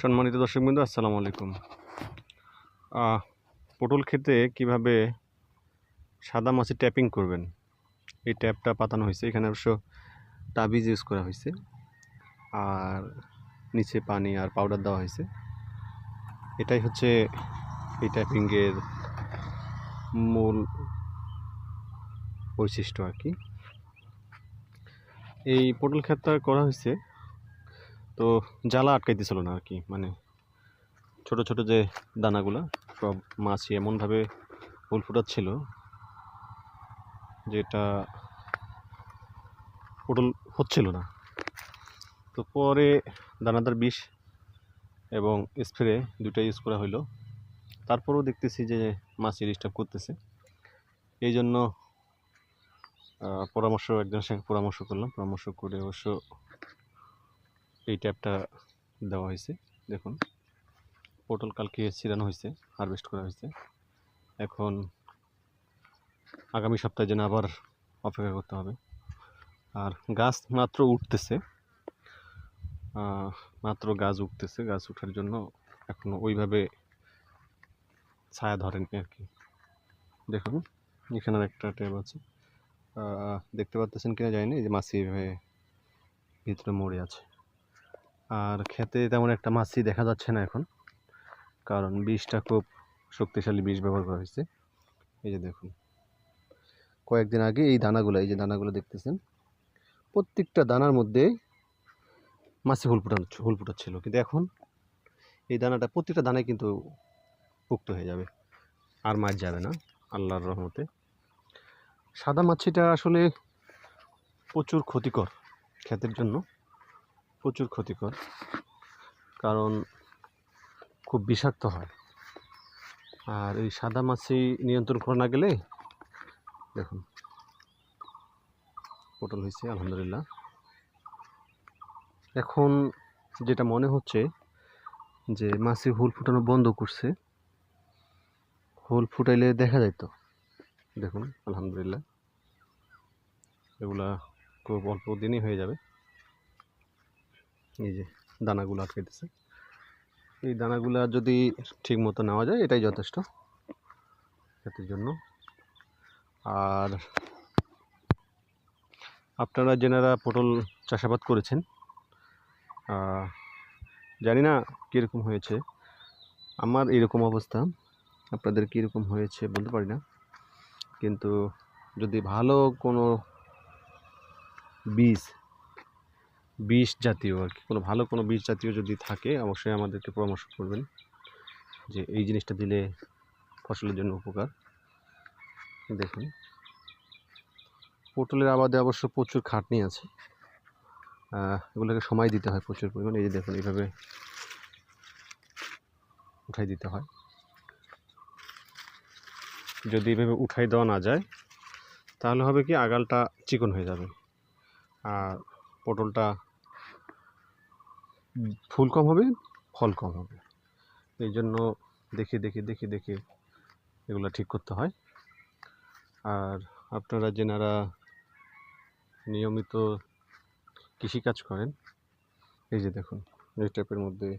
সম্মানিত দর্শকবৃন্দ, আসসালামু আলাইকুম। পটল খেতে কীভাবে সাদা মাছে ট্যাপিং করবেন? এই ট্যাপটা পাতানো হয়েছে। এখানে অবশ্য তাবিজ ইউজ করা হয়েছে। আর নিচে পানি আর পাউডার দেওয়া হয়েছে। এটাই হচ্ছে এই ট্যাপিংয়ের মূল বৈশিষ্ট্য আর কি। এই পটল ক্ষেতটা করা হয়েছে তো জ্বালা আটকাইতেছিল না আর কি মানে ছোট ছোট যে দানাগুলো সব মাছি এমনভাবে ফুল ফুটাচ্ছিল যেটা পটল হচ্ছিল না। তো পরে দানাদার বিষ এবং স্প্রে দুটো ইউজ করা হলো তারপরেও দেখতেছি যে মাছি ডিস্টার্ব করতেছে। এই জন্য পরামর্শ একজনের সঙ্গে পরামর্শ করলাম। পরামর্শ করে অবশ্য এই ট্যাপটা দেওয়া হয়েছে। দেখুন, পটল কালকে ছিড়ানো হয়েছে, হারভেস্ট করা হয়েছে। এখন আগামী সপ্তাহে যেন আবার অপেক্ষা করতে হবে। আর গাছ মাত্র উঠতেছে। মাত্র গাছ উঠতেছে, গাছ উঠার জন্য এখনও ওইভাবে ছায়া ধরেনি আর কি। দেখুন এখানে একটা ট্যাব আছে। দেখতে পাচ্ছেন কিনা জানি না যে এভাবে ভিতরে মরে আছে। আর খেতে তেমন একটা মাছই দেখা যাচ্ছে না এখন। কারণ বিষটা খুব শক্তিশালী বিষ ব্যবহার করা হয়েছে। এই যে দেখুন। কয়েকদিন আগে এই দানাগুলো, এই যে দানাগুলো দেখতেছেন, প্রত্যেকটা দানার মধ্যে মাছি হুল ফুটানো হুল ফুটাচ্ছিল। কিন্তু এখন এই দানাটা, প্রত্যেকটা দানায় কিন্তু পুক্ত হয়ে যাবে। আর মাছ যাবে না, আল্লাহর রহমতে। সাদা মাছিটা আসলে প্রচুর ক্ষতিকর ক্ষেতের জন্য। প্রচুর ক্ষতিকর। কারণ খুব বিষাক্ত হয়। আর এই সাদা মাছি নিয়ন্ত্রণ করা না গেলে দেখুন, পটল হয়েছে, আলহামদুলিল্লাহ। এখন যেটা মনে হচ্ছে যে মাছি হুল ফুটানো বন্ধ করছে, হুল ফুটাইলে দেখা যাইতো দেখুন, আলহামদুলিল্লাহ। এগুলা খুব অল্প দিনই হয়ে যাবে। এই যে দানাগুলো আটকাইতেছে। এই দানাগুলো যদি ঠিক মতো নেওয়া যায়, এটাই যথেষ্ট ক্ষেতের জন্য। আর আপনারা যেনারা পটল চাষাবাদ করেছেন জানি না কীরকম হয়েছে। আমার এরকম অবস্থা, আপনাদের কীরকম হয়েছে বলতে পারি না। কিন্তু যদি ভালো কোনো বীজ বিষ জাতীয় আর কি। কোনো ভালো কোনো বিষ জাতীয় যদি থাকে, অবশ্যই আমাদেরকে পরামর্শ করবেন যে এই জিনিসটা দিলে ফসলের জন্য উপকার। দেখুন। পটলের আবাদে অবশ্য প্রচুর খাটনি আছে। এগুলোকে সময় দিতে হয় প্রচুর পরিমাণে। এই যে দেখুন, এইভাবে উঠাই দিতে হয়। যদি এভাবে উঠাই দেওয়া না যায়, তাহলে হবে কি, আগালটা চিকন হয়ে যাবে। আর পটলটা ফুল কম হবে, ফল কম হবে। এই জন্য দেখে দেখে দেখে দেখে এগুলো ঠিক করতে হয়। আর আপনারা যেনারা নিয়মিত কৃষিকাজ করেন, এই যে দেখুন, এই টাইপের মধ্যে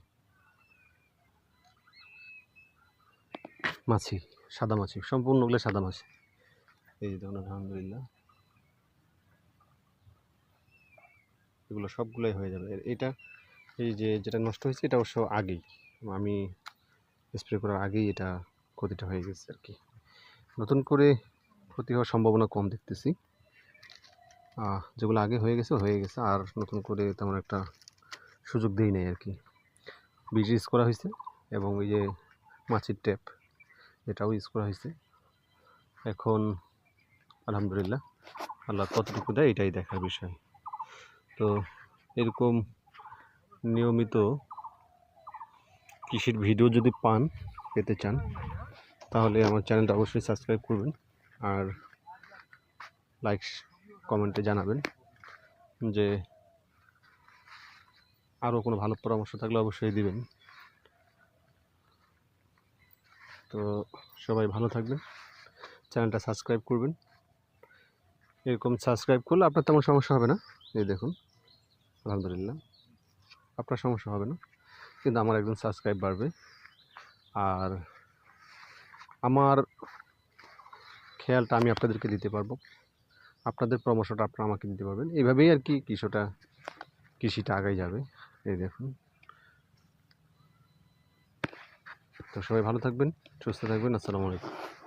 মাছি, সাদা মাছি, সম্পূর্ণগুলো সাদা মাছি। এই যে দেখুন, আলহামদুলিল্লাহ। এগুলো সবগুলোই হয়ে যাবে। এটা এই যে যেটা নষ্ট হয়েছে, এটা অবশ্য আগেই। আমি স্প্রে করার আগেই এটা ক্ষতিটা হয়ে গেছে আর কি। নতুন করে ক্ষতি হওয়ার সম্ভাবনা কম দেখতেছি। যেগুলো আগে হয়ে গেছে হয়ে গেছে। আর নতুন করে তেমন একটা সুযোগ দিই নাই আর কি। বীজ ইউজ করা হয়েছে এবং এই যে মাছির ট্যাপ এটাও ইউজ করা হয়েছে। এখন আলহামদুলিল্লাহ, আল্লাহ কতটুকু দেয় এটাই দেখার বিষয়। তো এরকম নিয়মিত কৃষির ভিডিও যদি পান, পেতে চান, তাহলে আমার চ্যানেলটা অবশ্যই সাবস্ক্রাইব করবেন আর লাইক, কমেন্টে জানাবেন যে আরও কোনো ভালো পরামর্শ থাকলে অবশ্যই দিবেন। তো সবাই ভালো থাকবেন, চ্যানেলটা সাবস্ক্রাইব করবেন। এরকম সাবস্ক্রাইব করলে আপনার তেমন সমস্যা হবে না। এই দেখুন, আলহামদুলিল্লাহ। আপনার সমস্যা হবে না। কিন্তু আমার একজন সাবস্ক্রাইব বাড়বে আর আমার খেয়ালটা আমি আপনাদেরকে দিতে পারব। আপনাদের পরামর্শটা আপনারা আমাকে দিতে পারবেন। এইভাবেই আর কি কৃষকটা কৃষিটা আগাই যাবে। এই দেখুন। তো সবাই ভালো থাকবেন, সুস্থ থাকবেন। আসসালামু আলাইকুম।